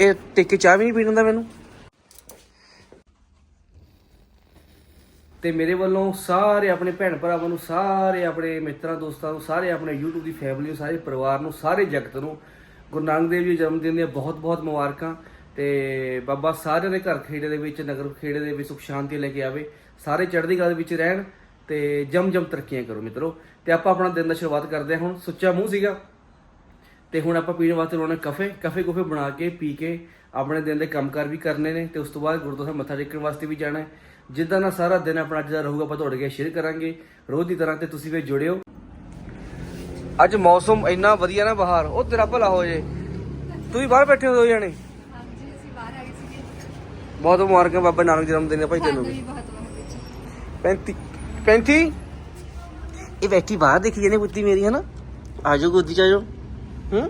ਇਹ ਟਿੱਕੇ ਚਾਹ ਵੀ ਨਹੀਂ ਪੀਣ ਦਿੰਦਾ ਮੈਨੂੰ। ਤੇ ਮੇਰੇ ਵੱਲੋਂ ਸਾਰੇ ਆਪਣੇ ਭੈਣ ਭਰਾਵਾਂ ਨੂੰ, ਸਾਰੇ ਆਪਣੇ ਮਿੱਤਰਾਂ, ਦੋਸਤਾਂ ਨੂੰ, ਸਾਰੇ ਆਪਣੇ YouTube ਦੀ ਫੈਮਿਲੀ ਨੂੰ, ਸਾਰੇ ਪਰਿਵਾਰ ਨੂੰ, ਸਾਰੇ ਜਗਤ ਨੂੰ ਗੁਰੂ ਨਾਨਕ ਦੇਵ ਜੀ ਜਨਮ ਦਿਨ ਦੀਆਂ ਬਹੁਤ ਬਹੁਤ ਮੁਬਾਰਕਾਂ। ਤੇ ਬਾਬਾ ਸਾਰਿਆਂ ਦੇ ਘਰ ਖੇੜੇ ਦੇ ਵਿੱਚ, ਨਗਰ ਖੇੜੇ ਦੇ ਵਿੱਚ ਸੁਖ ਸ਼ਾਂਤੀ ਲੈ ਕੇ ਆਵੇ। ਸਾਰੇ ਚੜ੍ਹਦੀ ਕਲਾ ਦੇ ਵਿੱਚ ਰਹਿਣ ਤੇ ਜਮ ਜਮ ਤਰੱਕੀਆਂ ਕਰੋ ਮਿੱਤਰੋ। ਤੇ ਆਪਾਂ ਆਪਣਾ ਦਿਨ ਦਾ ਸ਼ੁਰੂਆਤ ਕਰਦੇ ਹਾਂ ਹੁਣ। ਸੁੱਚਾ ਮੂੰਹ ਸੀਗਾ। ਤੇ ਹੁਣ ਆਪਾਂ ਪੀਣ ਵਾਸਤੇ ਲਾਉਣਾ ਕਾਫੇ। ਕਾਫੇ ਕੁਫੇ ਬਣਾ ਕੇ ਪੀ ਕੇ ਆਪਣੇ ਦਿਨ ਦੇ ਕੰਮਕਾਰ ਵੀ ਕਰਨੇ ਨੇ ਤੇ ਉਸ ਤੋਂ ਬਾਅਦ ਗੁਰਦੁਆਰਾ ਮੱਥਾ ਟੇਕਣ ਵਾਸਤੇ ਵੀ ਜਾਣਾ ਹੈ। ਜਿੱਦਾਂ ਦਾ ਸਾਰਾ ਦਿਨ ਆਪਣਾ ਅੱਜ ਦਾ ਰਹੂਗਾ ਆਪਾਂ ਤੁਹਾਡੇ ਨਾਲ ਸ਼ੇਅਰ ਕਰਾਂਗੇ। ਰੋਜ਼ ਦੀ ਤਰ੍ਹਾਂ ਤੇ ਤੁਸੀਂ ਵੀ ਜੁੜਿਓ। ਅੱਜ ਮੌਸਮ ਇੰਨਾ ਵਧੀਆ ਨਾ ਬਾਹਰ ਉਹ ਤੇਰਾ ਭਲਾ ਹੋ ਜੇ। ਤੂੰ ਵੀ ਬਾਹਰ ਬੈਠੇ ਹੋ ਦੋ ਜਣੇ। ਹਾਂਜੀ ਅਸੀਂ ਬਾਹਰ ਆ ਗਏ ਸੀਗੇ। ਬਹੁਤ ਮੁਬਾਰਕਾਂ ਬਾਬਾ ਨਾਨਕ ਜਨਮ ਦਿਨ ਦੇ ਭਾਈ ਤੈਨੂੰ ਵੀ। ਵੀ ਬਹੁਤ ਬਹੁਤ ਵਿੱਚ 35 35 ਇਹ ਬੈਠੀ ਬਾਹਰ ਦੇਖੀ ਜਾਂਦੇ ਪੁੱਤੀ ਮੇਰੀ ਹੈ ਨਾ ਆਜੋ ਗੋਦੀ ਚ ਆਜੋ ਹੂੰ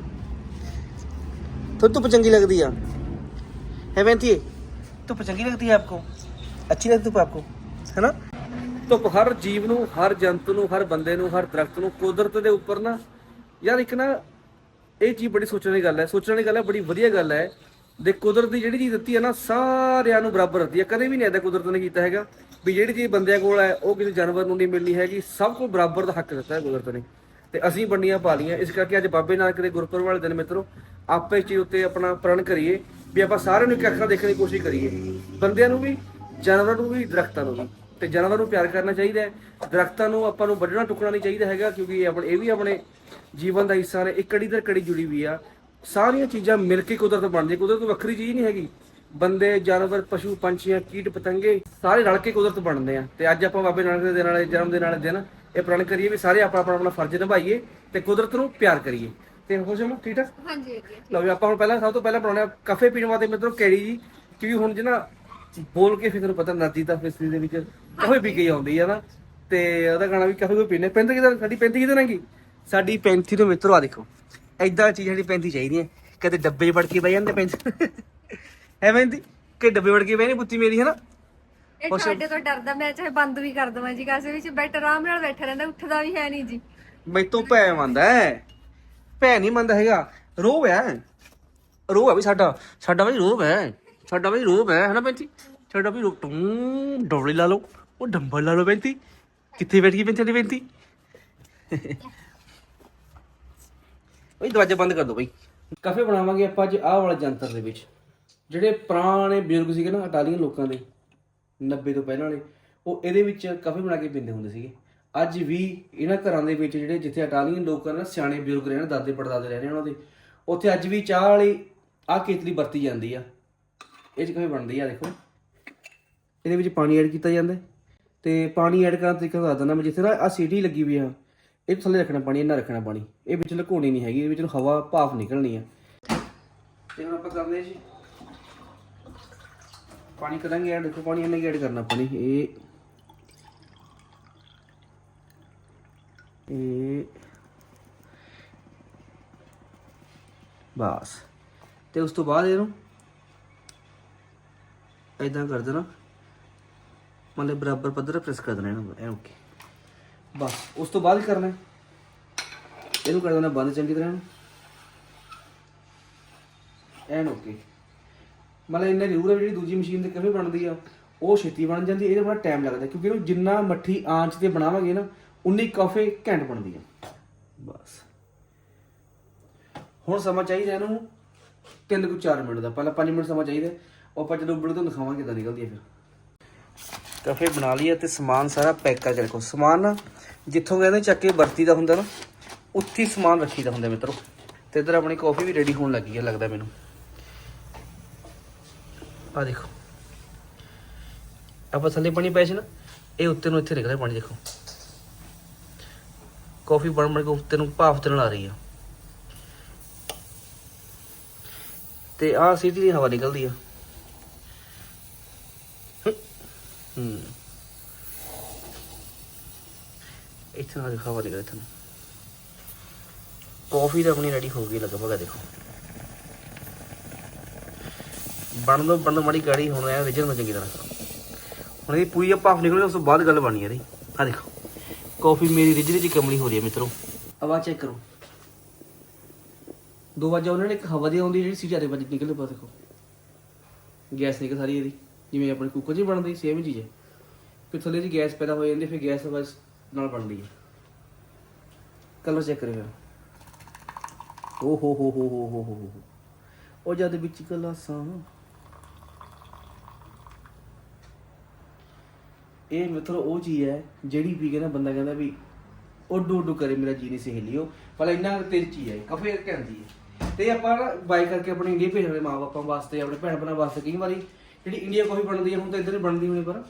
तो धूप चंगी लगती है है बेंती धूप चंगी लगती है आपको अच्छी लगती धूप आपको है ना ਧੁੱਪ ਹਰ ਜੀਵ ਨੂੰ ਹਰ ਜੰਤੂ ਨੂੰ ਹਰ ਬੰਦੇ ਨੂੰ ਹਰ ਦਰਖਤ ਨੂੰ ਕੁਦਰਤ ਦੇ ਉੱਪਰ ਨਾ ਯਾਰ ਇੱਕ ਨਾ ਇਹ ਚੀਜ਼ ਬੜੀ ਸੋਚਣ ਦੀ ਗੱਲ ਹੈ ਸੋਚਣ ਦੀ ਗੱਲ ਹੈ ਬੜੀ ਵਧੀਆ ਗੱਲ ਹੈ ਦੇ ਕੁਦਰਤ ਦੀ ਜਿਹੜੀ ਚੀਜ਼ ਦਿੱਤੀ ਹੈ ਨਾ ਸਾਰਿਆਂ ਨੂੰ ਬਰਾਬਰ ਦਿੱਤੀ ਹੈ ਕਦੇ ਵੀ ਨਹੀਂ ਐਦਾ ਕੁਦਰਤ ਨੇ ਕੀਤਾ ਹੈਗਾ ਵੀ ਜਿਹੜੀ ਚੀਜ਼ ਬੰਦਿਆਂ ਕੋਲ ਹੈ ਉਹ ਕਿਸੇ ਜਾਨਵਰ ਨੂੰ ਨਹੀਂ ਮਿਲਣੀ ਹੈਗੀ ਸਭ ਨੂੰ ਬਰਾਬਰ ਦਾ ਹੱਕ ਦਿੱਤਾ ਹੈ ਕੁਦਰਤ ਨੇ ਤੇ ਅਸੀਂ ਵੰਡੀਆਂ ਪਾ ਲਈਆਂ। ਇਸ ਕਰਕੇ ਅੱਜ ਬਾਬੇ ਨਾਨਕ ਦੇ ਗੁਰਪੁਰਬ ਵਾਲੇ ਦਿਨ ਮਿੱਤਰੋ, ਆਪੇ ਇਸ ਚੀਜ਼ ਉੱਤੇ ਆਪਣਾ ਪ੍ਰਣ ਕਰੀਏ ਵੀ ਆਪਾਂ ਸਾਰਿਆਂ ਨੂੰ ਇੱਕ ਅੱਖਾਂ ਦੇਖਣ ਦੀ ਕੋਸ਼ਿਸ਼ ਕਰੀਏ। ਬੰਦਿਆਂ ਨੂੰ ਵੀ, ਜਾਨਵਰਾਂ ਨੂੰ ਵੀ, ਦਰਖਤਾਂ ਨੂੰ ਵੀ। ਤੇ ਜਾਨਵਰਾਂ ਨੂੰ ਪਿਆਰ ਕਰਨਾ ਚਾਹੀਦਾ ਹੈ। ਦਰਖਤਾਂ ਨੂੰ ਆਪਾਂ ਨੂੰ ਵੱਢਣਾ ਟੁਕਣਾ ਨਹੀਂ ਚਾਹੀਦਾ ਹੈਗਾ, ਕਿਉਂਕਿ ਇਹ ਆਪਣੇ, ਇਹ ਵੀ ਆਪਣੇ ਜੀਵਨ ਦਾ ਹਿੱਸਾ ਨੇ। ਇੱਕ ਕੜੀ ਦਰ ਕੜੀ ਜੁੜੀ ਵੀ ਆ। ਸਾਰੀਆਂ ਚੀਜ਼ਾਂ ਮਿਲ ਕੇ ਕੁਦਰਤ ਬਣਦੀ ਕੁਦਰਤ ਵੱਖਰੀ ਚੀਜ਼ ਨਹੀਂ ਹੈਗੀ। ਬੰਦੇ, ਜਾਨਵਰ, ਪਸ਼ੂ, ਪੰਛੀਆਂ, ਕੀਟ, ਪਤੰਗੇ ਸਾਰੇ ਰਲ ਕੇ ਕੁਦਰਤ ਬਣਦੇ ਆ। ਤੇ ਅੱਜ ਆਪਾਂ ਬਾਬੇ ਨਾਨਕ ਦੇ ਦਿਨ ਜਨਮ ਦੇ ਨਾਲ ਦਿਨ ਇਹ ਪ੍ਰਣ ਕਰੀਏ ਵੀ ਸਾਰੇ ਆਪਣਾ ਆਪਣਾ ਆਪਣਾ ਫਰਜ਼ ਨਿਭਾਈਏ ਤੇ ਕੁਦਰਤ ਨੂੰ ਪਿਆਰ ਕਰੀਏ। ਤੇ ਖੁਸ਼ ਹਾਂ ਠੀਕ ਠਾਕ? ਹਾਂਜੀ ਹਾਂਜੀ ਲਓ ਵੀ ਆਪਾਂ ਹੁਣ ਪਹਿਲਾਂ ਸਭ ਤੋਂ ਪਹਿਲਾਂ ਬਣਾਉਣਾ ਕਾਫੇ ਪੀਣ ਵਾਸਤੇ ਮਿੱਤਰੋ ਕੈੜੀ ਜੀ? ਕਿਉਂਕਿ ਹੁਣ ਜਿਹੜਾ ਬੋਲ ਕੇ ਫਿਰ ਤੁਹਾਨੂੰ ਪਤਾ ਨਦੀ ਤਾਂ ਫਿਸਰੀ ਦੇ ਵਿੱਚ ਕਾਫੇ ਪੀ ਕੇ ਆਉਂਦੀ ਹੈ ਨਾ। ਤੇ ਉਹਦਾ ਗਾਣਾ ਵੀ ਕਾਫੇ ਕੋਈ ਪੀਨੇ ਪੈਂਤੀ ਕਿਦਾਂ ਸਾਡੀ ਪੈਂਤੀ ਕਿਦਾਂ ਨਾਂਗੀ ਸਾਡੀ ਪੈਂਤੀ ਤੋਂ ਮਿੱਤਰੋ ਆ ਦੇਖੋ। ਐਦਾਂ ਚੀਜ਼ ਸਾਡੀ ਪੈਂਤੀ ਚਾਹੀਦੀ ਹੈ। ਕਦੇ ਡੱਬੇ 'ਚ ਵੜ ਕੇ ਬਹਿ ਜਾਂਦੇ ਪੈਂਤੀ। ਹੈ ਪੈਂਤੀ ਕਿ ਡੱਬੇ ਵੜ ਕੇ ਬਹਿ ਨਹੀਂ ਪੁੱਤੀ ਮੇਰੀ ਹੈ ਨਾ ਇਹ ਸਾਡੇ ਤੋਂ ਡਰਦਾ ਮੈਂ ਚਾਹੇ ਬੰਦ ਵੀ ਕਰ ਦਵਾਂ ਜੀ ਕਾਸੇ ਵਿੱਚ ਬੈਠ ਆਰਾਮ ਨਾਲ ਬੈਠਾ ਰਹਿੰਦਾ ਉੱਠਦਾ ਵੀ ਹੈ ਨਹੀਂ ਜੀ। ਮੈਤੋਂ ਭੈ ਮੰਨਦਾ ਹੈ। ਭੈ ਨਹੀਂ ਮੰਨਦਾ ਹੈਗਾ। ਰੋਹ ਹੈ। ਰੋਹ ਹੈ ਵੀ ਸਾਡਾ। ਸਾਡਾ ਵੀ ਰੋਹ ਹੈ। ਸਾਡਾ ਵੀ ਰੋਹ ਹੈ ਹਨਾ ਪੈਂਤੀ? ਸਾਡਾ ਵੀ ਰੋਹ ਟੂੰ ਡੋਲੀ ਲਾ ਲਓ ਉਹ ਡੰਬਲ ਲਾ ਲਓ ਪੈਂਤੀ। ਕਿੱਥੇ ਬੈਠ ਗਈ ਪੈਂਤੀ ਸਾਡੀ ਪੈਂਤੀ? ਓਏ ਦਰਵਾਜ਼ਾ ਬੰਦ ਕਰ ਦੋ ਬਈ। ਕਾਫੇ ਬਣਾਵਾਂਗੇ ਆਪਾਂ ਅੱਜ ਆਹ ਵਾਲਾ ਜੰਤਰ ਦੇ ਵਿੱਚ। ਜਿਹੜੇ ਪੁਰਾਣੇ ਬਜ਼ੁਰਗ ਸੀਗੇ ਨਾ ਇਟਾਲੀਅਨ ਲੋਕਾਂ ਦੇ। 90 ਤੋਂ ਪਹਿਲਾਂ ਵਾਲੇ, ਉਹ ਇਹਦੇ ਵਿੱਚ ਕਾਫੀ ਬਣਾ ਕੇ ਪੀਂਦੇ ਹੁੰਦੇ ਸੀਗੇ। ਅੱਜ ਵੀ ਇਹਨਾਂ ਘਰਾਂ ਦੇ ਵਿੱਚ ਜਿਹੜੇ ਜਿੱਥੇ ਇਟਾਲੀਅਨ ਲੋਕ ਹਨ ਸਿਆਣੇ ਬਜ਼ੁਰਗ ਰਹਿਣ, ਦਾਦੇ ਪੜਦਾਦੇ ਰਹਿੰਦੇ ਉਹਨਾਂ ਦੇ, ਉੱਥੇ ਅੱਜ ਵੀ ਚਾਹ ਵਾਲੀ, ਆਹ ਕੇਤਲੀ ਵਰਤੀ ਜਾਂਦੀ ਆ। ਇਹ ਚ ਕਾਫੀ ਬਣਦੀ ਆ, ਦੇਖੋ। ਇਹਦੇ ਵਿੱਚ ਪਾਣੀ ਐਡ ਕੀਤਾ ਜਾਂਦਾ ਹੈ ਤੇ ਪਾਣੀ ਐਡ ਕਰਨ ਦਾ ਤਰੀਕਾ ਦੱਸ ਦਿੰਦਾ ਮੈਂ, ਜਿੱਥੇ ਨਾ ਆ ਸੀਟੀ ਲੱਗੀ ਵੀ ਆ, ਇਹ ਥੱਲੇ ਰੱਖਣਾ ਪਾਣੀ ਇਹਨਾਂ ਰੱਖਣਾ ਪਾਣੀ। ਇਹ ਵਿੱਚ ਲੁਕਾਉਣੀ ਨਹੀਂ ਹੈਗੀ, ਇਹਦੇ ਵਿੱਚ ਹਵਾ, ਭਾਫ ਨਿਕਲਣੀ ਆ। ਤੇ ਹੁਣ ਆਪਾਂ ਕਰਦੇ ਜੀ। ਪਾਣੀ ਕਰਾਂਗੇ ਐਡ ਦੇਖੋ ਪਾਣੀ ਇਹਨੇ ਐਡ ਕਰਨਾ ਪਾਣੀ ਇਹ ਇਹ ਬਸ। ਤੇ ਉਸ ਤੋਂ ਬਾਅਦ ਇਹਨੂੰ ਇਦਾਂ ਕਰ ਦੇਣਾ। ਮਤਲਬ ਬਰਾਬਰ ਪੱਧਰ ਪ੍ਰੈਸ ਕਰ ਦੇਣਾ ਇਹਨੂੰ, ਐ ਓਕੇ ਬਸ, ਉਸ ਤੋਂ ਬਾਅਦ ਕਰਨਾ ਇਹਨੂੰ ਕਰ ਦੇਣਾ ਬੰਦ ਚੰਗੀ ਤਰ੍ਹਾਂ। ਇਹਨੂੰ ਐਨ ਓਕੇ ਮਤਲਬ ਇਹਨੇ ਜ਼ਰੂਰ ਹੈ ਜਿਹੜੀ ਦੂਜੀ ਮਸ਼ੀਨ ਤੇ ਕਿਵੇਂ ਬਣਦੀ ਆ ਉਹ ਛੇਤੀ ਬਣ ਜਾਂਦੀ ਇਹਦੇ ਬੜਾ ਟਾਈਮ ਲੱਗਦਾ ਕਿਉਂਕਿ ਇਹਨੂੰ ਜਿੰਨਾ ਮੱਠੀ ਆਂਚ ਤੇ ਬਣਾਵਾਂਗੇ ਨਾ ਉਨੀ ਕਾਫੇ ਘੈਂਟ ਬਣਦੀ ਆ। ਬਸ। ਹੁਣ ਸਮਾਂ ਚਾਹੀਦਾ ਇਹਨੂੰ 3 ਕੁ 4 ਮਿੰਟ ਦਾ ਪਹਿਲਾਂ 5 ਮਿੰਟ ਸਮਾਂ ਚਾਹੀਦਾ ਉਹ ਆਪਾਂ ਜਦੋਂ ਉਬਲ ਤੋਂ ਦਿਖਾਵਾਂਗੇ ਕਿੱਦਾਂ ਨਿਕਲਦੀ ਹੈ ਫਿਰ। ਕਾਫੇ ਬਣਾ ਲਈ ਹੈ ਤੇ ਸਮਾਨ ਸਾਰਾ ਪੈਕ ਕਰਕੇ ਰੱਖੋ। ਸਮਾਨ ਨਾ ਜਿੱਥੋਂ ਕਹਿੰਦੇ ਚੱਕ ਕੇ ਵਰਤੀ ਦਾ ਹੁੰਦਾ ਨਾ ਉੱਥੇ ਸਮਾਨ ਰੱਖੀਦਾ ਹੁੰਦਾ ਮਿੱਤਰੋ। ਤੇ ਇਧਰ ਆਪਣੀ ਕਾਫੀ ਵੀ ਰੈਡੀ ਹੋਣ ਲੱਗੀ ਹੈ ਲੱਗਦਾ ਮੈਨੂੰ। ਆ ਦੇਖੋ। ਆਪਾਂ ਥੱਲੇ ਪਾਣੀ ਪਾਇਆ ਸੀ ਨਾ, ਇਹ ਉੱਤੇ ਨੂੰ ਇੱਥੇ ਨਿਕਲਿਆ ਪਾਣੀ, ਦੇਖੋ। ਕਾਫੀ ਬਣ ਬਣ ਕੇ ਉੱਤੇ ਨੂੰ ਭਾਫ ਤੇ ਨਾਲ ਆ ਰਹੀ ਆ। ਤੇ ਆਹ ਸਿੱਧੀ ਦੀ ਹਵਾ ਨਿਕਲਦੀ ਆ। ਹੂੰ। ਇੱਥੇ ਨਾਲ ਹਵਾ ਨਿਕਲ ਇੱਥੇ ਨੂੰ। ਕਾਫੀ ਤਾਂ ਆਪਣੀ ਰੈਡੀ ਹੋ ਗਈ ਲਗਭਗ, ਆ ਦੇਖੋ। ਬਣ ਦੋ ਬਣ ਦੋ ਮਾੜੀ ਗਾੜੀ ਹੁਣ ਐ ਰਿਜਨ ਨੂੰ ਚੰਗੀ ਤਰ੍ਹਾਂ ਹੁਣ ਇਹ ਪੂਰੀ ਭਾਫ ਨਿਕਲੇ ਉਸ ਤੋਂ ਬਾਅਦ ਗੱਲ ਬਣੀ ਇਹਦੀ। ਆ ਦੇਖੋ। ਕਾਫੀ ਮੇਰੀ ਰਿਜਨ ਚ ਕਮਲੀ ਹੋ ਰਹੀ ਹੈ ਮਿੱਤਰੋ। ਆਵਾਜ਼ ਚੈੱਕ ਕਰੋ। ਦੋ ਵਜੇ ਉਹਨਾਂ ਨੇ, ਇੱਕ ਹਵਾ ਦੀ ਆਉਂਦੀ ਜਿਹੜੀ ਸੀ ਜ਼ਿਆਦਾ ਵਜੇ ਨਿਕਲੇ ਪਾ ਦੇਖੋ। ਗੈਸ ਨਿਕਲ ਸਾਰੀ ਇਹਦੀ, ਜਿਵੇਂ ਆਪਣੇ ਕੁੱਕਰ 'ਚ ਬਣਦੀ ਸੇਮ ਚੀਜ਼ ਹੈ। ਫਿਰ ਥੱਲੇ ਦੀ ਗੈਸ ਪੈਦਾ ਹੋ ਜਾਂਦੀ, ਫਿਰ ਗੈਸ ਬਸ ਨਾਲ ਬਣਦੀ ਹੈ। ਕਲਰ ਚੈੱਕ ਕਰਿਓ ਓ ਹੋ ਹੋ ਹੋ ਹੋ ਹੋ ਹੋ ਉਹ ਜਦ ਵਿੱਚ ਗਲਾਸਾਂ ਇਹ ਮਤਲਬ ਉਹ ਚੀਜ਼ ਹੈ ਜਿਹੜੀ ਪੀ ਕੇ ਨਾ ਬੰਦਾ ਕਹਿੰਦਾ ਵੀ ਉੱਡੂ ਉੱਡੂ ਕਰੇ ਮੇਰਾ ਜੀ ਨਹੀਂ ਸਹੇਲੀਓ। ਪਰ ਇੰਨਾ ਕੁ ਤੇਜ਼ ਚੀਜ਼ ਹੈ, ਕਾਫੀ ਕਹਿੰਦੀ ਹੈ। ਤੇ ਆਪਾਂ ਬਾਈ ਕਰਕੇ ਆਪਣੇ ਇੰਡੀਆ ਭੇਜਣੇ ਮਾਂ ਬਾਪਾਂ ਵਾਸਤੇ, ਆਪਣੇ ਭੈਣ ਭਰਾ ਵਾਸਤੇ ਕਈ ਵਾਰੀ ਜਿਹੜੀ ਇੰਡੀਆ ਕਾਫੀ ਬਣਦੀ ਹੈ, ਹੁਣ ਤਾਂ ਇੱਧਰ ਹੀ ਬਣਦੀ ਹੋਣੀ ਪਰ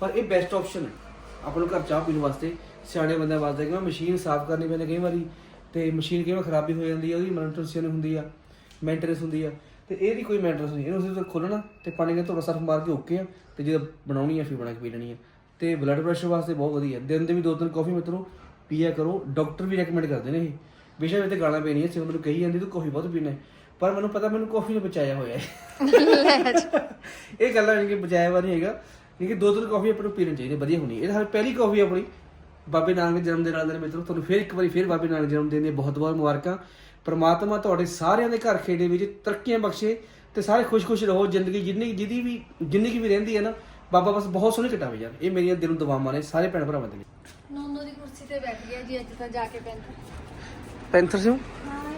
ਪਰ ਇਹ ਬੈਸਟ ਆਪਸ਼ਨ ਹੈ। ਆਪਾਂ ਨੂੰ ਘਰ ਚਾਹ ਪੀਣ ਵਾਸਤੇ, ਸਿਆਣੇ ਬੰਦਿਆਂ ਵਾਸਤੇ ਕਿ ਮਸ਼ੀਨ ਸਾਫ਼ ਕਰਨੀ ਪੈਂਦੀ ਕਈ ਵਾਰੀ, ਤੇ ਮਸ਼ੀਨ ਕਈ ਵਾਰ ਖਰਾਬੀ ਹੋ ਜਾਂਦੀ ਹੈ, ਉਹਦੀ ਮੈਂਟੇਨੈਂਸ ਹੁੰਦੀ ਆ ਮੇਨਟੇਨੈਂਸ ਹੁੰਦੀ ਆ। ਤੇ ਇਹਦੀ ਕੋਈ ਮੇਨਟੇਨੈਂਸ ਨਹੀਂ ਇਹਨੂੰ ਸਿਰਫ ਖੋਲਣਾ ਤੇ ਪਾਣੀ ਦਾ ਥੋੜਾ ਸਰਫ ਮਾਰ ਕੇ ਓਕੇ ਆ, ਤੇ ਜੇ ਬਣਾਉਣੀ ਆ, ਫਿਰ ਬਣਾ ਕੇ ਪੀ ਲੈਣੀ ਆ। ਤੇ ਬਲੱਡ ਪ੍ਰੈਸ਼ਰ ਵਾਸਤੇ ਬਹੁਤ ਵਧੀਆ ਦਿਨ ਦੇ ਵੀ ਦੋ ਤਿੰਨ ਕਾਫੀ ਮਿੱਤਰੋ ਪੀਆ ਕਰੋ। ਡਾਕਟਰ ਵੀ ਰეკਮੈਂਡ ਕਰਦੇ ਨੇ ਇਹ। ਬੇਸ਼ੱਕ ਇਹ ਤੇ ਗਾਣਾ ਪੈਣੀ ਹੈ ਸਿਰ ਮੈਨੂੰ ਕਹੀ ਜਾਂਦੀ ਤੂੰ ਕਾਫੀ ਬਹੁਤ ਪੀਣਾ। ਪਰ ਮੈਨੂੰ ਪਤਾ ਮੈਨੂੰ ਕਾਫੀ ਨੇ ਬਚਾਇਆ ਹੋਇਆ ਹੈ। ਇਹ ਗੱਲਾਂ ਨਹੀਂ ਕਿ ਬਚਾਇਆ ਵਾ ਨਹੀਂ ਹੈਗਾ। ਨਹੀਂ ਕਿ ਦੋ ਤਿੰਨ ਕਾਫੀ ਆਪਾਂ ਨੂੰ ਪੀਣੀ ਚਾਹੀਦੀ ਵਧੀਆ ਹੋਣੀ। ਇਹ ਤਾਂ ਪਹਿਲੀ ਕਾਫੀ ਆਪਣੀ। ਬਾਬੇ ਨਾਨਕ ਦੇ ਜਨਮ ਦਿਨ ਵਾਲੇ ਦਿਨ ਮਿੱਤਰੋ ਤੁਹਾਨੂੰ ਫਿਰ ਇੱਕ ਵਾਰੀ ਫਿਰ ਬਾਬੇ ਨਾਨਕ ਜਨਮ ਦਿਨ ਦੀਆਂ ਬਹੁਤ ਬਹੁਤ ਮੁਬਾਰਕਾਂ। ਪ੍ਰਮਾਤਮਾ ਤੁਹਾਡੇ ਸਾਰਿਆਂ ਦੇ ਘਰ ਖੇੜੇ ਵਿੱਚ ਤਰੱਕੀਆਂ ਬਖਸ਼ੇ ਤੇ ਸਾਰੇ ਖੁਸ਼-ਖੁਸ਼ ਰਹੋ। ਜ਼ਿੰਦਗੀ ਜਿੰਨੀ ਜਿਹਦੀ ਵੀ ਜਿੰਨੀ ਕੀ ਵੀ ਰਹਿੰਦੀ ਹੈ ਨਾ ਬਾਬਾ ਬਸ ਬਹੁਤ ਸੋਹਣੀ ਕਟਾਵੇ ਯਾਰ ਇਹ ਮੇਰੀਆਂ ਦਿਲੋਂ ਦੁਆਵਾਂ ਨੇ ਸਾਰੇ ਭੈਣ ਭਰਾਵਾਂ ਦੇ ਲਈ। ਨੋਨੋ ਦੀ ਕੁਰਸੀ ਤੇ ਬੈਠ ਗਿਆ ਜੀ ਅੱਜ ਤਾਂ ਜਾ ਕੇ ਪੈਂਦਾ ਪੈਂਥਰ ਸਿੰਘ ਹਾਂ।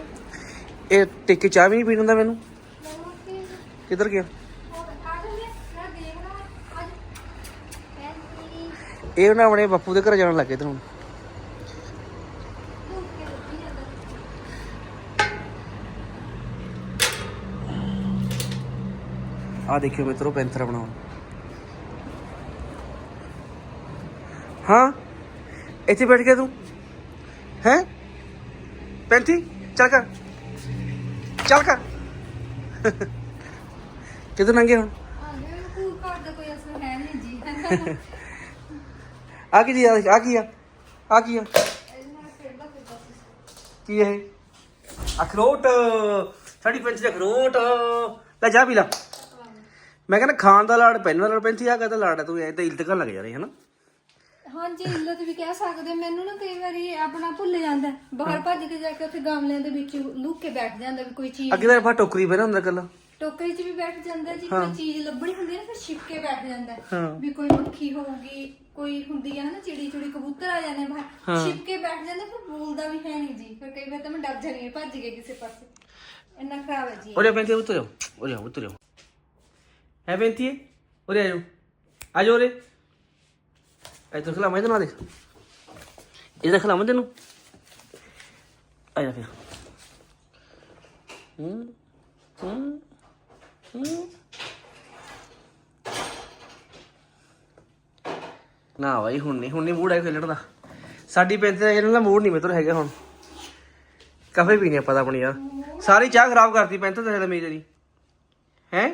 ਇਹ ਟਿੱਕੇ ਚਾਹ ਵੀ ਨਹੀਂ ਪੀਣ ਮੈਨੂੰ? ਕਿੱਧਰ ਗਿਆ? ਇਹ ਨਾ ਆਪਣੇ ਬਾਪੂ ਦੇ ਘਰ ਜਾਣ ਲੱਗੇ ਤੇ ਹੁਣ। ਆ ਦੇਖਿਓ ਮਿੱਤਰੋ ਪੈਂਥਰ ਬਣਾਉਣ। ਹਾਂ? ਇੱਥੇ ਬੈਠ ਗਿਆ ਤੂੰ? ਹੈ? ਪੈਂਥੀ ਚੱਲ ਕਰ ਚੱਲ ਕਰ ਕਿੱਧਰ ਲੰਘੇ ਹੁਣ? ਆ ਜੇ ਜੀ, ਆ ਕੀ ਆ? ਆ ਕੀ ਆ? ਕੀ ਆ ਇਹ? ਅਖਰੋਟ। ਸਾਡੀ ਪੈਂਥੀ ਅਖਰੋਟ। ਲੈ ਜਾ ਪੀ ਲਾ। ਮੈਂ ਕਹਿੰਦਾ ਖਾਣ ਦਾ ਲਾੜ ਪਹਿਲਾਂ ਲਾੜ ਪੈਂਥੀ ਆ ਕਹਿੰਦਾ ਲਾੜ ਹੈ ਤੂੰ, ਐ ਤਾਂ ਇਲਤਕਾ ਲੱਗ ਜਾ ਰਹੀ ਹੈ ਨਾ ਹਾਂਜੀ ਇੱਲਤ ਵੀ ਕਹਿ ਸਕਦੇ ਮੈਨੂੰ ਨਾ ਕਈ ਵਾਰੀ ਆਪਣਾ ਭੁੱਲ ਜਾਂਦਾ ਹੈ। ਬਾਹਰ ਭੱਜ ਕੇ ਜਾ ਕੇ ਉੱਥੇ ਗਮਲਿਆਂ ਦੇ ਵਿੱਚ ਲੁੱਕ ਕੇ ਬੈਠ ਜਾਂਦਾ ਵੀ ਕੋਈ ਚੀਜ਼ ਅੱਗੇ ਤਾਂ ਆਪਾਂ ਟੋਕਰੀ ਪਹਿਲਾਂ ਹੁੰਦਾ ਕੱਲਾ ਟੋਕਰੀ 'ਚ ਵੀ ਬੈਠ ਜਾਂਦਾ ਜੀ ਕੋਈ ਚੀਜ਼ ਲੱਭਣੀ ਹੁੰਦੀ ਹੈ ਨਾ ਫਿਰ ਛਿਪ ਕੇ ਬੈਠ ਜਾਂਦਾ ਹੈ। ਹਾਂ। ਵੀ ਕੋਈ ਮੱਖੀ ਹੋਊਗੀ ਕੋਈ ਹੁੰਦੀ ਹੈ ਨਾ ਚਿੜੀ ਚੁੜੀ ਕਬੂਤਰ ਆ ਜਾਂਦੇ ਬਾਹਰ। ਛਿਪ ਕੇ ਬੈਠ ਜਾਂਦਾ ਫਿਰ ਬੋਲਦਾ ਵੀ ਹੈ ਨਹੀਂ ਜੀ। ਫਿਰ ਕਈ ਵਾਰ ਤਾਂ ਮੈਂ ਡਰ ਜਾਂਦੀ ਹਾਂ ਭੱਜ ਕੇ ਕਿਸੇ ਪਾਸੇ। ਇੰਨਾ ਖਰਾਬ ਹੈ ਜੀ। ਉਰੇ ਪੈਂਤੀ ਉਤਰ ਜਾਓ। ਉਰੇ ਜਾਓ। ਹੈ ਪੈਂਤੀ ਉਰੇ ਆ ਜਾਓ। ਆ ਜਾਓ ਉਰੇ। ਇੱਧਰ ਖਲਾ ਮੈਂ ਨਾ ਦੇਖ। ਇਹ ਦੇਖ ਲਾ ਤੈਨੂੰ। ਆ ਜਾ ਫਿਰ। ਹੂੰ ਹੂੰ ਹੂੰ। ਨਾ ਭਾਈ ਹੁਣ ਨਹੀਂ ਹੁਣ ਨਹੀਂ ਮੂਡ ਹੈ ਖੇਲਣ ਦਾ। ਸਾਡੀ ਪੈਂਤੀ ਦਾ ਇਹਨਾਂ ਦਾ ਮੂਡ ਨਹੀਂ ਮਿੱਤਰ ਹੈਗਾ ਹੁਣ। ਕਾਫੇ ਪੀਣੇ ਆਪਾਂ ਤਾਂ ਆਪਣੀ ਯਾਰ ਸਾਰੀ ਚਾਹ ਖਰਾਬ ਕਰਤੀ ਪੈਂਤੀ ਤੇ ਮੇਰੀ ਹੈ?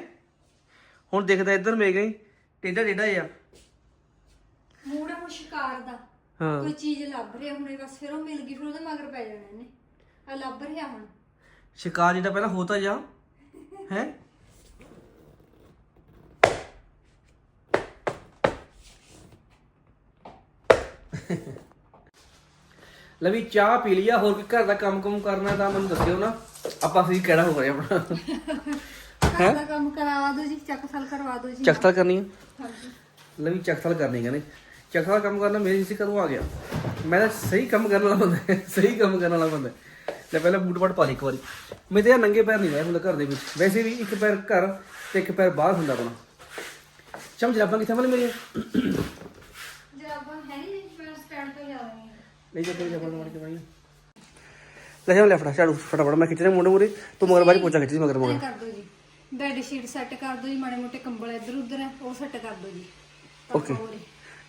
ਹੁਣ ਦੇਖਦਾ ਇੱਧਰ ਮੇ ਗਈ ਟੇਡਾ ਟੇਡਾ ਜਿਹਾ। ਸ਼ਿਕਾਰ ਦਾ। ਹਾਂ। ਕੋਈ ਚੀਜ਼ ਲੱਭ ਰਿਹਾ ਹੁਣੇ ਬਸ ਫਿਰ ਉਹ ਮਿਲ ਗਈ ਫਿਰ ਉਹਦੇ ਮਗਰ ਪੈ ਜਾਣਾ ਇਹਨੇ। ਆ ਲੱਭ ਰਿਹਾ ਹੁਣ। ਸ਼ਿਕਾਰ ਜਿਹੜਾ ਪਹਿਲਾਂ ਹੋਤਾ ਜਾ। ਹੈ? ਲਵੀ ਚਾਹ ਪੀ ਲਿਆ ਹੋਰ ਕੀ ਘਰ ਦਾ ਕੰਮ ਕੁਮ ਕਰਨਾ ਤਾਂ ਮੈਨੂੰ ਦੱਸਿਓ ਨਾ। ਆਪਾਂ ਅਸੀਂ ਕਿਹੜਾ ਹੋ ਰਿਹਾ ਆਪਣਾ? ਘਰ ਦਾ ਕੰਮ ਕਰਾ ਦਿਓ ਜੀ ਚੱਕ ਸਲ ਕਰਵਾ ਦਿਓ ਜੀ। ਚੱਕਤਲ ਕਰਨੀ ਹੈ ਹਾਂਜੀ। ਲਵੀ ਚੱਕਤਲ ਕਰਨੀ ਕਹਿੰਦੇ। ਚੱਕਤਲ ਕੰਮ ਕਰਨਾ ਮੇਰੇ ਸੀ ਕਦੋਂ ਆ ਗਿਆ? ਮੈਂ ਤਾਂ ਸਹੀ ਕੰਮ ਕਰਨ ਵਾਲਾ ਬੰਦਾ ਹੈ, ਸਹੀ ਕੰਮ ਕਰਨ ਵਾਲਾ ਬੰਦਾ ਹੈ। ਲੈ ਪਹਿਲਾਂ ਬੂਟ ਬਾਟ ਪਾ ਲਈ ਇੱਕ ਵਾਰੀ। ਮੈਂ ਤੇ ਇਹ ਨੰਗੇ ਪੈਰ ਨਹੀਂ ਰਹਿ ਹੁੰਦਾ ਘਰ ਦੇ ਵਿੱਚ। ਵੈਸੇ ਵੀ ਇੱਕ ਪੈਰ ਘਰ ਤੇ ਇੱਕ ਪੈਰ ਬਾਹਰ ਹੁੰਦਾ ਆਪਣਾ। ਚਮ ਜਰਾਬਾਂ ਕਿੱਥੇ ਵਾਲੇ ਮੇਰੀਆਂ ਜਰਾਬਾਂ ਹੈ ਨਹੀਂ ਮੈਂ ਸਟੈਂਡ ਤੋਂ ਜਾ ਰਹੀ ਹਾਂ। ਨਹੀਂ ਜਾ ਕੇ ਜਰਾਬਾਂ ਮਾਰ ਕੇ ਪਾਈਆਂ ਲੈ ਜਾ ਲੈ ਫੜਾ ਝਾੜੂ ਫਟਾਫਟ। ਮੈਂ ਖਿੱਚਣੇ ਮੁੰਡੇ ਮੂਰੇ ਤੂੰ ਮਗਰ ਬਾਰੀ ਪੋਚਾ ਖਿੱਚੀ ਮਗਰ ਮਗਰ। ਕਰ ਦਿਓ ਜੀ। ਬੈੱਡ ਸ਼ੀਟ ਸੈੱਟ ਕਰ ਦਿਓ ਜੀ ਮਾੜੇ ਮੋਟੇ ਕੰਬਲ ਇੱਧਰ ਉੱਧਰ ਹੈ ਉਹ ਸੈੱਟ ਕਰ ਦਿਓ ਜੀ। ਓਕੇ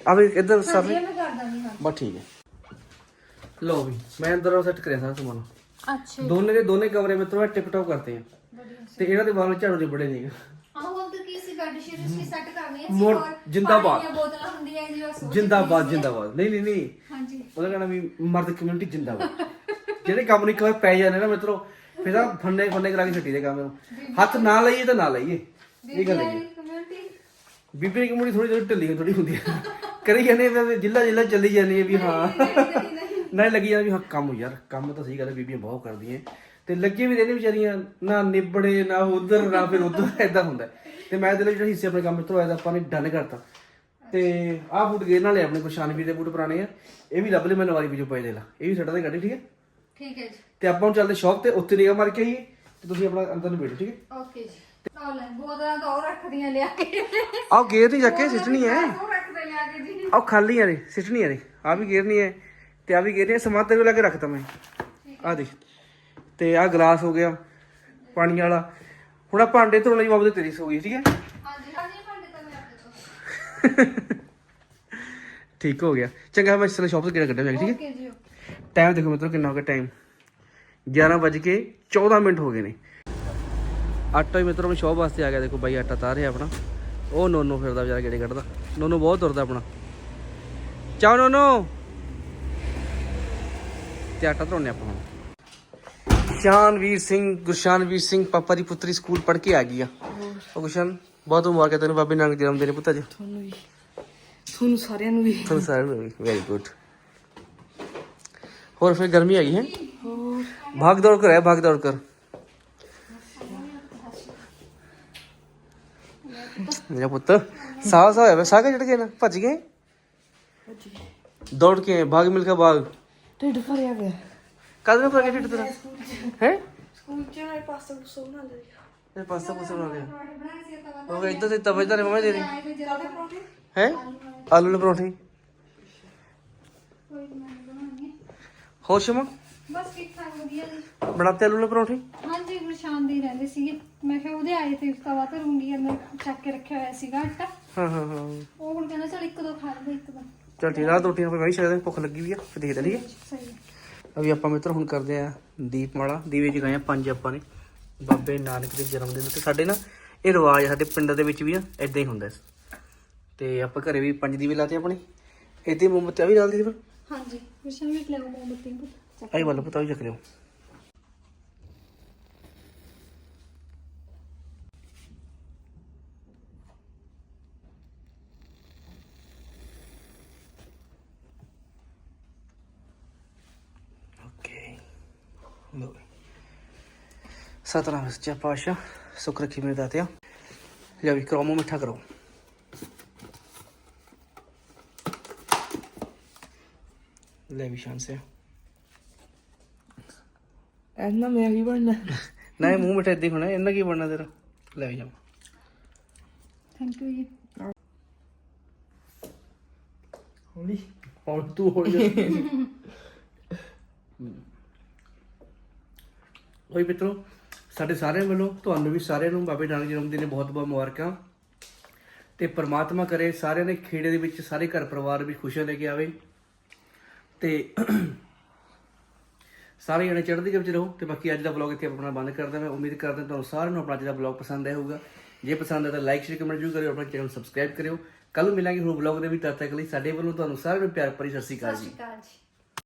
ਆ ਵੀ ਇੱਧਰ ਹਾਂਜੀ ਇਹ ਮੈਂ ਕਰ ਦਾਂਗੀ ਹਾਂ। ਬਸ ਠੀਕ ਹੈ। ਲਓ ਵੀ ਮੈਂ ਅੰਦਰ ਸੈੱਟ ਕਰਿਆ ਸਾਰਾ ਸਮਾਨ। ਅੱਛਾ ਦੋਨੇ ਦੇ ਦੋਨੇ ਕਮਰੇ ਮਿੱਤਰੋ ਟਿਪ ਟੌਪ ਕਰਤੇ ਆ। ਤੇ ਇਹਨਾਂ ਦੇ ਵਾਲ ਝਾੜੂ ਦੇ ਬੜੇ ਨਹੀਂ ਆਹ ਹੁਣ ਤਾਂ ਕੀ ਸੀ ਬੈੱਡ ਸ਼ੀਟ ਸੀ ਸੈੱਟ ਕਰਨੀ ਹੈ ਮੋੜ- ਜਿੰਦਾਬਾਦ। ਪਾਣੀ ਦੀਆਂ ਬੋਤਲਾਂ ਹੁੰਦੀਆਂ ਜੀ ਬਸ ਉਹ ਜਿੰਦਾਬਾਦ ਜਿੰਦਾਬਾਦ। ਨਹੀਂ ਨਹੀਂ ਨਹੀਂ। ਹਾਂਜੀ। ਉਹਦਾ ਕਹਿਣਾ ਵੀ ਮਰਦ ਕਮਿਊਨਿਟੀ ਜਿੰਦਾਬਾਦ। ਜਿਹੜੇ ਕੰਮ ਨੂੰ ਇੱਕ ਵਾਰ ਪੈ ਜਾਂਦੇ ਨਾ ਮਿੱਤਰੋ ਫਿਰ ਤਾਂ ਫੰਨੇ ਫੰਨੇ ਕਰਾ ਕੇ ਛੱਡੀ ਦੇ ਕੰਮ ਨੂੰ। ਹੱਥ ਨਾ ਲਈਏ ਤਾਂ ਨਾ ਲਈਏ। ਇਹ ਗੱਲ ਹੈ। ਕਮਿਊਨਿਟੀ ਬੀਬੀ ਦੀ ਕਮਿਊਨਿਟੀ ਥੋੜੀ ਜਿਹੀ ਢਿੱਲੀ ਥੋੜੀ ਹੁੰਦੀ ਹੈ। ਕਰੀ ਜਾਂਦੇ ਆ ਜਿੱਲਾ ਜਿੱਲਾ ਚੱਲੀ ਜਾਂਦੀ ਹੈ ਵੀ ਹਾਂ। ਨਹੀਂ ਲੱਗੀ ਜਾਂਦੀ ਵੀ ਹਾਂ ਕੰਮ ਯਾਰ ਕੰਮ ਤਾਂ ਸਹੀ ਗੱਲ ਹੈ ਬੀਬੀਆਂ ਬਹੁਤ ਕਰਦੀਆਂ ਤੇ ਲੱਗੇ ਵੀ ਰਹਿੰਦੇ ਵਿਚਾਰੀਆਂ ਨਾ ਨਿਬੜੇ ਨਾ ਉਧਰ ਨਾ ਫਿਰ ਉਧਰ ਐਦਾਂ ਹੁੰਦਾ। ਤੇ ਮੈਂ ਦਿਲ ਜਿਹੜਾ ਹਿੱਸੇ ਆਪਣੇ ਕੰਮ ਤੋਂ ਆਇਆ ਤਾਂ ਆਪਾਂ ਨੇ ਡਨ ਕਰਤਾ। ਤੇ ਆਹ ਬੂਟ ਗੇਰ ਨਾਲੇ ਆਪਣੇ ਕੋਲ ਸ਼ਾਨਵੀਰ ਦੇ ਬੂਟ ਪੁਰਾਣੇ ਆ। ਇਹ ਵੀ ਲੱਭ ਲੈ ਮੈਂ ਨਵਾਰੀ ਵਿੱਚੋਂ ਪਏ ਦੇ ਲਾ। ਇਹ ਵੀ ਸੱਟਾਂ ਦੇ ਕੱਢੀ ਠੀਕ ਹੈ ਠੀਕ ਹੈ ਜੀ। ਤੇ ਆਪਾਂ ਹੁਣ ਚੱਲਦੇ ਸ਼ੌਪ ਤੇ ਉੱਥੇ ਨਿਗਾ ਮਾਰ ਕੇ ਆਈਏ ਤੇ ਤੁਸੀਂ ਆਪਣਾ ਅੰਦਰ ਨੂੰ ਬੈਠੋ ਠੀਕ ਹੈ ਓਕੇ ਜੀ। ਆ ਲੈ ਬੋਤਲਾਂ ਤਾਂ ਉਹ ਰੱਖਦੀਆਂ ਲਿਆ ਕੇ। ਆਹ ਗੇਰ ਨਹੀਂ ਜਾ ਕੇ ਸਿੱਟਣੀ ਹੈ ਉਹ ਰੱਖਦੇ ਲਿਆ ਕੇ ਜੀ। ਆਹ ਖਾਲੀ ਆ ਨੇ ਸਿੱਟਣੀ ਆ ਨੇ। ਆ ਵੀ ਗੇਰਨੀ ਹੈ ਤੇ ਆ ਵੀ ਗੇਰਨੀ ਹੈ ਸਮਾਨ ਤੇਰੇ ਲਾ ਕੇ ਰੱਖਤਾ ਮੈਂ। ਆ ਦੇਖ। ਤੇ ਆ ਗਲਾਸ ਹੋ ਗਿਆ ਪਾਣੀ ਵਾਲਾ। ਹੁਣ ਆ ਭਾਂਡੇ ਧੋਣ ਲਈ ਬਾਬੂ ਤੇਰੀ ਸੋ ਗਈ ਠੀਕ ਹੈ ਹਾਂਜੀ ਹਾਂਜੀ ਭਾਂਡੇ ਤਾਂ ਮੈਂ ਆਪਣੇ ਤੋਂ। ਠੀਕ ਹੋ ਗਿਆ। ਚੰਗਾ ਮੈਂ ਚਲੋ ਸ਼ਾਪ ਤੋਂ ਕਿਹੜਾ ਕੱਢਿਆ ਜਾ ਕੇ, ਠੀਕ ਓਕੇ ਜੀ ਓਕੇ। ਹੈ ਟਾਈਮ ਦੇਖੋ ਮਿੱਤਰੋ ਕਿੰਨਾ ਹੋ ਗਿਆ ਟਾਈਮ 11 ਵੱਜ ਕੇ 14 ਮਿੰਟ ਹੋ ਗਏ ਨੇ। ਆਟਾ ਹੀ ਮਿੱਤਰੋ ਮੈਂ ਸ਼ੌਪ ਵਾਸਤੇ ਆ ਗਿਆ। ਦੇਖੋ ਬਾਈ ਆਟਾ ਤਾਰ ਰਿਹਾ ਆਪਣਾ। ਉਹ ਨੋਨੋ ਫਿਰਦਾ ਵਿਚਾਰਾ ਗੇੜੇ ਕੱਢਦਾ। ਨੋਨੋ ਬਹੁਤ ਤੁਰਦਾ ਆਪਣਾ। ਚਾਹ ਨੋਨੋ। ਤੇ ਆਟਾ ਧਰੋਨੇ ਆਪਾਂ ਸ਼ਾਨਵੀਰ ਸਿੰਘ ਗੁਰਸ਼ਾਨਵੀਰ ਸਿੰਘ ਪਾਪਾ ਦੀ ਪੁੱਤਰੀ ਸਕੂਲ ਪੜ੍ਹ ਕੇ ਆ ਗਈ ਆ। ਉਹ ਗੁਰਸ਼ਾਨ ਬਹੁਤ ਮੁਬਾਰਕਾਂ ਤੈਨੂੰ ਬਾਬੇ ਨਾਨਕ ਜਨਮ ਦਿਨ ਪੁੱਤਾ ਜੀ ਤੁਹਾਨੂੰ ਵੀ। ਤੁਹਾਨੂੰ ਸਾਰਿਆਂ ਨੂੰ ਵੀ। ਤੁਹਾਨੂੰ ਸਾਰਿਆਂ ਨੂੰ ਵੀ। ਵੈਰੀ ਗੁੱਡ ਹੋਰ ਫਿਰ ਗਰਮੀ ਆ ਗਈ ਹੈ ਭਾਗ ਦੌੜ ਕਰ ਹੈ ਭਾਗ ਦੌੜ ਕਰ। ਮੇਰਾ ਪੁੱਤ ਸਾਹ ਸਾਹ ਹੋਇਆ ਸਾਹ ਚੜ ਗਏ ਨਾ? ਭੱਜ ਗਏ? ਦੌੜ ਕੇ ਭਾਗ ਮਿਲ ਕੇ ਭਾਗ ਢਿੱਡ ਭਰਿਆ ਪਿਆ। ਕਦ ਨੂੰ ਭਰਿਆ ਢਿੱਡ ਤੇਰਾ? ਹੈ? ਸਕੂਲ ਚ ਮੈਂ ਪਾਸਤਾ ਪੂਸਤਾ ਬਣਾ ਲਿਆ ਤੇ ਪਾਸਾ ਪੂਸਾ ਬਣਾ ਲਿਆ। ਹੋ ਗਿਆ ਇੱਧਰ ਤੇ ਤਵੇ ਧਰੇ ਮਮਾ ਤੇਰੀ। ਹੈ? ਆਲੂ ਦੇ ਪਰੌਂਠੇ। ਹੋਰ ਸ਼ਮਾ? ਬਸ ਠੀਕ ਠਾਕ ਵਧੀਆ ਬਣਾਤੇ ਆਲੂ ਵਾਲੇ ਪਰੌਂਠੇ? ਹਾਂਜੀ ਨਿਸ਼ਾਨ ਦੇ ਰਹਿੰਦੇ ਸੀਗੇ। ਮੈਂ ਕਿਹਾ ਉਹਦੇ ਆਏ ਤੇ ਤਵਾ ਧਰੂੰਗੀ ਅੰਦਰ ਚੱਕ ਕੇ ਰੱਖਿਆ ਹੋਇਆ ਸੀਗਾ ਆਟਾ। ਹਾਂ ਹਾਂ ਹਾਂ। ਉਹ ਹੁਣ ਕਹਿੰਦਾ ਚਲ ਇੱਕ ਦੋ ਖਾ ਲਵੇ ਇੱਕ ਦੋ। ਚਲ ਠੀਕ ਰਾਤ ਰੋਟੀਆਂ ਕੋਈ ਵਾਈ ਸ਼ਾਇਦ ਭੁੱਖ ਲੱਗੀ ਵੀ ਆ ਫਿਰ ਦੇਖਦੇ ਲਈਏ। ਸਹੀ ਅਭੀ ਆਪਾਂ ਮਿੱਤਰ ਹੁਣ ਕਰਦੇ ਆ ਦੀਪਮਾਲਾ। ਦੀਵੇ ਜਗਾਏ ਆ ਪੰਜ ਆਪਾਂ ਨੇ। ਬਾਬੇ ਨਾਨਕ ਦੇ ਜਨਮ ਦਿਨ ਤੇ ਸਾਡੇ ਨਾ ਇਹ ਰਿਵਾਜ ਸਾਡੇ ਪਿੰਡ ਦੇ ਵਿੱਚ ਵੀ ਆ ਇਦਾਂ ਹੀ ਹੁੰਦਾ ਸੀ। ਤੇ ਆਪਾਂ ਘਰੇ ਵੀ ਪੰਜ ਦੀਵੇ ਲਾਤੇ ਆਪਣੇ। ਇਦਾਂ ਹੀ ਮੋਮਬੱਤੀਆਂ ਵੀ ਲਾਉਂਦੇ ਸੀ। ਹਾਂਜੀ ਨਿਸ਼ਾਨ ਵੀ ਲੈ ਆਓ ਮੋਮਬੱਤੀ ਆਈ ਵੱਲ ਪਤਾ ਵੀ ਚੱਕ ਲਿਓ। ਓਕੇ। ਲੋ ਸਤਨਾਮ ਸੱਚਾ ਪਾਸ਼ਾ ਸੁਖ ਰੱਖੀ ਮੇਰੇ ਦਾਤਿਆ। ਲਿਆ ਵੀ ਕਰੋ ਮੂੰਹ ਮਿੱਠਾ ਕਰੋ। ਲੈ ਵੀ ਸ਼ਾਨ ਐਨਾ ਮੈਂ ਵੀ ਬਣਨਾ? ਨਾ ਇਹ ਮੂੰਹ ਮਿੱਠਾ ਇੱਦਾਂ ਹੋਣਾ ਇਹਨਾਂ ਕੀ ਬਣਨਾ ਤੇਰਾ? ਲੈ ਵੀ ਜਾ। ਥੈਂਕ ਯੂ ਜੀ। ਹੌਲੀ। ਹੁਣ ਤੂੰ ਹੌਲੀ ਜਾ। ਓਏ ਮਿੱਤਰੋ ਸਾਡੇ ਸਾਰਿਆਂ ਵੱਲੋਂ ਤੁਹਾਨੂੰ ਵੀ ਸਾਰਿਆਂ ਨੂੰ ਬਾਬੇ ਨਾਨਕ ਜਨਮ ਦਿਨ ਦੀਆਂ ਬਹੁਤ ਬਹੁਤ ਮੁਬਾਰਕਾਂ। ਤੇ ਪ੍ਰਮਾਤਮਾ ਕਰੇ ਸਾਰਿਆਂ ਦੇ ਖੇੜੇ ਦੇ ਵਿੱਚ ਸਾਰੇ ਘਰ ਪਰਿਵਾਰ ਵਿੱਚ ਖੁਸ਼ੀਆਂ ਲੈ ਕੇ ਆਵੇ। ਤੇ ਸਾਰੇ ਜਣੇ ਚੜ੍ਹਦੀ ਕਲਾ ਵਿੱਚ ਰਹੋ ਤੇ ਬਾਕੀ ਅੱਜ ਦਾ ਵਲੌਗ ਇੱਥੇ ਆਪਣਾ ਬੰਦ ਕਰਦਾ ਮੈਂ ਉਮੀਦ ਕਰਦਾ ਤੁਹਾਨੂੰ ਸਾਰਿਆਂ ਨੂੰ ਆਪਣਾ ਅੱਜ ਦਾ ਵਲੌਗ ਪਸੰਦ ਆਇਆ ਹੋਊਗਾ ਜੇ ਪਸੰਦ ਆਇਆ ਤਾਂ ਲਾਈਕ ਸ਼ੇਅਰ ਕਮੈਂਟ ਜ਼ਰੂਰ ਕਰਿਓ, ਆਪਣਾ ਚੈਨਲ ਸਬਸਕ੍ਰਾਈਬ ਕਰਿਓ। ਕੱਲ ਨੂੰ ਮਿਲਾਂਗੇ ਹੁਣ ਵਲੌਗ ਦੇ ਵੀ ਤਦ ਤੱਕ ਲਈ ਸਾਡੇ ਵੱਲੋਂ ਤੁਹਾਨੂੰ ਸਾਰਿਆਂ ਨੂੰ ਪਿਆਰ ਭਰੀ ਸਤਿ ਸ਼੍ਰੀ ਅਕਾਲ ਜੀ।